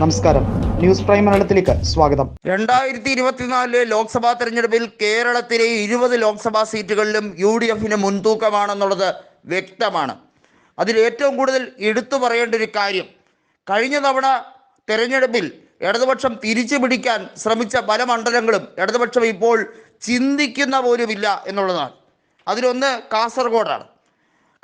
നമസ്കാരം. News prime മലയാളത്തിലേക്ക് സ്വാഗതം. രണ്ടായിരത്തി ഇരുപത്തിനാലിലെ ലോക്സഭാ തെരഞ്ഞെടുപ്പിൽ കേരളത്തിലെ ഇരുപത് ലോക്സഭാ സീറ്റുകളിലും യു ഡി എഫിന് മുൻതൂക്കമാണെന്നുള്ളത് വ്യക്തമാണ്. അതിൽ ഏറ്റവും കൂടുതൽ എടുത്തു പറയേണ്ട ഒരു കാര്യം കഴിഞ്ഞ തവണ തെരഞ്ഞെടുപ്പിൽ ഇടതുപക്ഷം തിരിച്ചു പിടിക്കാൻ ശ്രമിച്ച പല മണ്ഡലങ്ങളും ഇടതുപക്ഷം ഇപ്പോൾ ചിന്തിക്കുന്ന പോലുമില്ല എന്നുള്ളതാണ്. അതിലൊന്ന് കാസർഗോഡാണ്.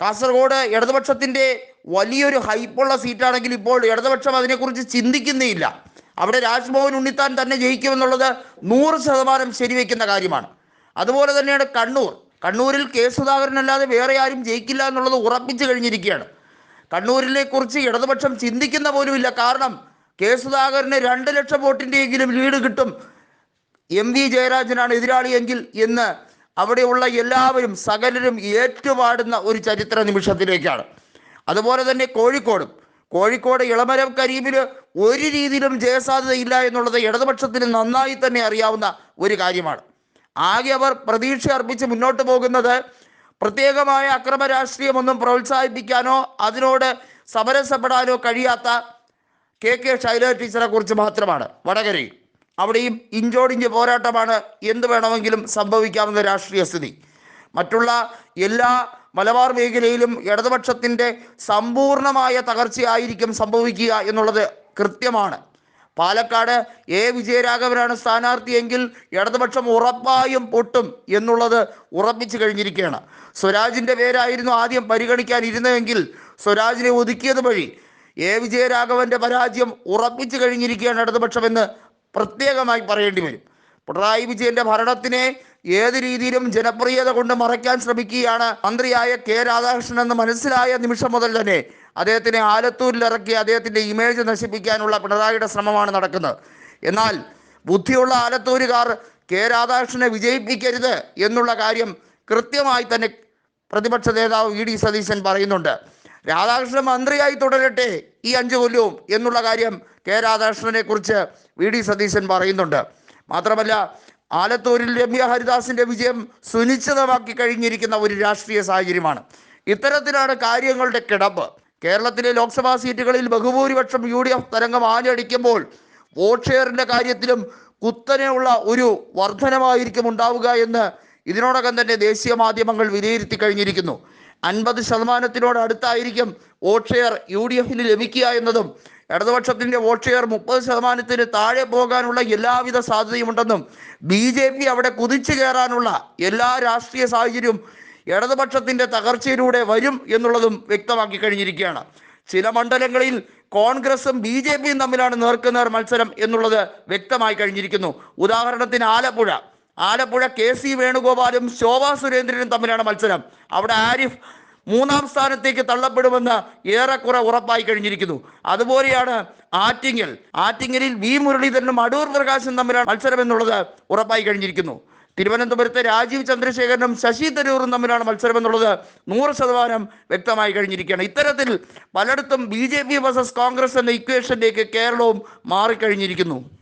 കാസർഗോഡ് ഇടതുപക്ഷത്തിന്റെ വലിയൊരു ഹൈപ്പുള്ള സീറ്റാണെങ്കിൽ ഇപ്പോൾ ഇടതുപക്ഷം അതിനെക്കുറിച്ച് ചിന്തിക്കുന്നേയില്ല. അവിടെ രാജ്മോഹൻ ഉണ്ണിത്താൻ തന്നെ ജയിക്കുമെന്നുള്ളത് നൂറ് ശതമാനം ശരിവെക്കുന്ന കാര്യമാണ്. അതുപോലെ തന്നെയാണ് കണ്ണൂർ. കണ്ണൂരിൽ കെ സുധാകരൻ അല്ലാതെ വേറെ ആരും ജയിക്കില്ല എന്നുള്ളത് ഉറപ്പിച്ചു കഴിഞ്ഞിരിക്കുകയാണ്. കണ്ണൂരിനെ കുറിച്ച് ഇടതുപക്ഷം ചിന്തിക്കുന്ന പോലുമില്ല. കാരണം കെ സുധാകരന് രണ്ട് ലക്ഷം വോട്ടിന്റെയെങ്കിലും ലീഡ് കിട്ടും. എം വി ജയരാജനാണ് എതിരാളിയെങ്കിൽ എന്ന് അവിടെയുള്ള എല്ലാവരും സകലരും ഏറ്റുപാടുന്ന ഒരു ചരിത്ര നിമിഷത്തിലേക്കാണ് അതുപോലെ തന്നെ കോഴിക്കോടും. കോഴിക്കോട് ഇളമരം കരീമിന് ഒരു രീതിയിലും ജയസാധ്യതയില്ല എന്നുള്ളത് ഇടതുപക്ഷത്തിന് നന്നായി തന്നെ അറിയാവുന്ന ഒരു കാര്യമാണ്. ആകെ അവർ പ്രതീക്ഷ അർപ്പിച്ച് മുന്നോട്ട് പോകുന്നത് പ്രത്യേകമായ അക്രമ രാഷ്ട്രീയമൊന്നും പ്രോത്സാഹിപ്പിക്കാനോ അതിനോട് സമരസപ്പെടാനോ കഴിയാത്ത കെ കെ ശൈല ടീച്ചറെ കുറിച്ച് മാത്രമാണ്. വടകരയിൽ. അവിടെയും ഇഞ്ചോടിഞ്ച് പോരാട്ടമാണ് എന്ത് വേണമെങ്കിലും സംഭവിക്കാവുന്ന രാഷ്ട്രീയ സ്ഥിതി. മറ്റുള്ള എല്ലാ മലബാർ മേഖലയിലും ഇടതുപക്ഷത്തിന്റെ സമ്പൂർണമായ തകർച്ചയായിരിക്കും സംഭവിക്കുക എന്നുള്ളത് കൃത്യമാണ്. പാലക്കാട് എ. വിജയരാഘവനാണ് സ്ഥാനാർത്ഥിയെങ്കിൽ ഇടതുപക്ഷം ഉറപ്പായും പൊട്ടും എന്നുള്ളത് ഉറപ്പിച്ചു കഴിഞ്ഞിരിക്കുകയാണ്. സ്വരാജിന്റെ പേരായിരുന്നു ആദ്യം പരിഗണിക്കാനിരുന്നതെങ്കിൽ സ്വരാജിനെ ഒതുക്കിയത് വഴി എ. വിജയരാഘവന്റെ പരാജയം ഉറപ്പിച്ചു കഴിഞ്ഞിരിക്കുകയാണ് ഇടതുപക്ഷമെന്ന് പ്രത്യേകമായി പറയേണ്ടി വരും. പിണറായി വിജയന്റെ ഭരണത്തിനെ ഏത് രീതിയിലും ജനപ്രിയത കൊണ്ട് മറയ്ക്കാൻ ശ്രമിക്കുകയാണ് മന്ത്രിയായ കെ രാധാകൃഷ്ണൻ എന്ന് മനസ്സിലായ നിമിഷം മുതൽ തന്നെ അദ്ദേഹത്തിനെ ആലത്തൂരിൽ ഇറക്കി അദ്ദേഹത്തിന്റെ ഇമേജ് നശിപ്പിക്കാനുള്ള പിണറായിയുടെ ശ്രമമാണ് നടക്കുന്നത്. എന്നാൽ ബുദ്ധിയുള്ള ആലത്തൂരുകാർ കെ രാധാകൃഷ്ണനെ വിജയിപ്പിക്കരുത് എന്നുള്ള കാര്യം കൃത്യമായി തന്നെ പ്രതിപക്ഷ നേതാവ് വി ഡി സതീശൻ പറയുന്നുണ്ട്. രാധാകൃഷ്ണൻ മന്ത്രിയായി തുടരട്ടെ ഈ അഞ്ചു കൊല്ലവും എന്നുള്ള കാര്യം കെ രാധാകൃഷ്ണനെ കുറിച്ച് വി ഡി സതീശൻ പറയുന്നുണ്ട്. മാത്രമല്ല ആലത്തൂരിൽ രമ്യ ഹരിദാസിന്റെ വിജയം സുനിശ്ചിതമാക്കി കഴിഞ്ഞിരിക്കുന്ന ഒരു രാഷ്ട്രീയ സാഹചര്യമാണ്. ഇത്തരത്തിലാണ് കാര്യങ്ങളുടെ കിടപ്പ്. കേരളത്തിലെ ലോക്സഭാ സീറ്റുകളിൽ ബഹുഭൂരിപക്ഷം യു ഡി എഫ് തരംഗം ആഞ്ഞടിക്കുമ്പോൾ വോട്ട് ഷെയറിന്റെ കാര്യത്തിലും കുത്തനെയുള്ള ഒരു വർധനമായിരിക്കും ഉണ്ടാവുക എന്ന് ഇതിനോടകം തന്നെ ദേശീയ മാധ്യമങ്ങൾ വിലയിരുത്തി കഴിഞ്ഞിരിക്കുന്നു. അൻപത് ശതമാനത്തിനോട് അടുത്തായിരിക്കും വോട്ട് ഷെയർ യു ഡി എഫിന് ലഭിക്കുക എന്നതും ഇടതുപക്ഷത്തിന്റെ വോട്ട് ഷെയർ മുപ്പത് ശതമാനത്തിന് താഴെ പോകാനുള്ള എല്ലാവിധ സാധ്യതയുമുണ്ടെന്നും ബി ജെ പി അവിടെ കുതിച്ചു കയറാനുള്ള എല്ലാ രാഷ്ട്രീയ സാഹചര്യവും ഇടതുപക്ഷത്തിന്റെ തകർച്ചയിലൂടെ വരും എന്നുള്ളതും വ്യക്തമാക്കി കഴിഞ്ഞിരിക്കുകയാണ്. ചില മണ്ഡലങ്ങളിൽ കോൺഗ്രസും ബി ജെ പിയും തമ്മിലാണ് നേർക്കുനേർ മത്സരം എന്നുള്ളത് വ്യക്തമായി കഴിഞ്ഞിരിക്കുന്നു. ഉദാഹരണത്തിന് ആലപ്പുഴ. ആലപ്പുഴ കെ സി വേണുഗോപാലും ശോഭാ സുരേന്ദ്രനും തമ്മിലാണ് മത്സരം. അവിടെ ആരിഫ് മൂന്നാം സ്ഥാനത്തേക്ക് തള്ളപ്പെടുമെന്ന് ഏറെക്കുറെ ഉറപ്പായി കഴിഞ്ഞിരിക്കുന്നു. അതുപോലെയാണ് ആറ്റിങ്ങൽ. ആറ്റിങ്ങലിൽ വി. മുരളീധരനും അടൂർ പ്രകാശും തമ്മിലാണ് മത്സരം എന്നുള്ളത് ഉറപ്പായി കഴിഞ്ഞിരിക്കുന്നു. തിരുവനന്തപുരത്തെ രാജീവ് ചന്ദ്രശേഖരനും ശശി തരൂറും തമ്മിലാണ് മത്സരം എന്നുള്ളത് നൂറ് ശതമാനം വ്യക്തമായി കഴിഞ്ഞിരിക്കുകയാണ്. ഇത്തരത്തിൽ പലയിടത്തും B J P versus Congress എന്ന ഇക്വേഷനിലേക്ക് കേരളവും മാറിക്കഴിഞ്ഞിരിക്കുന്നു.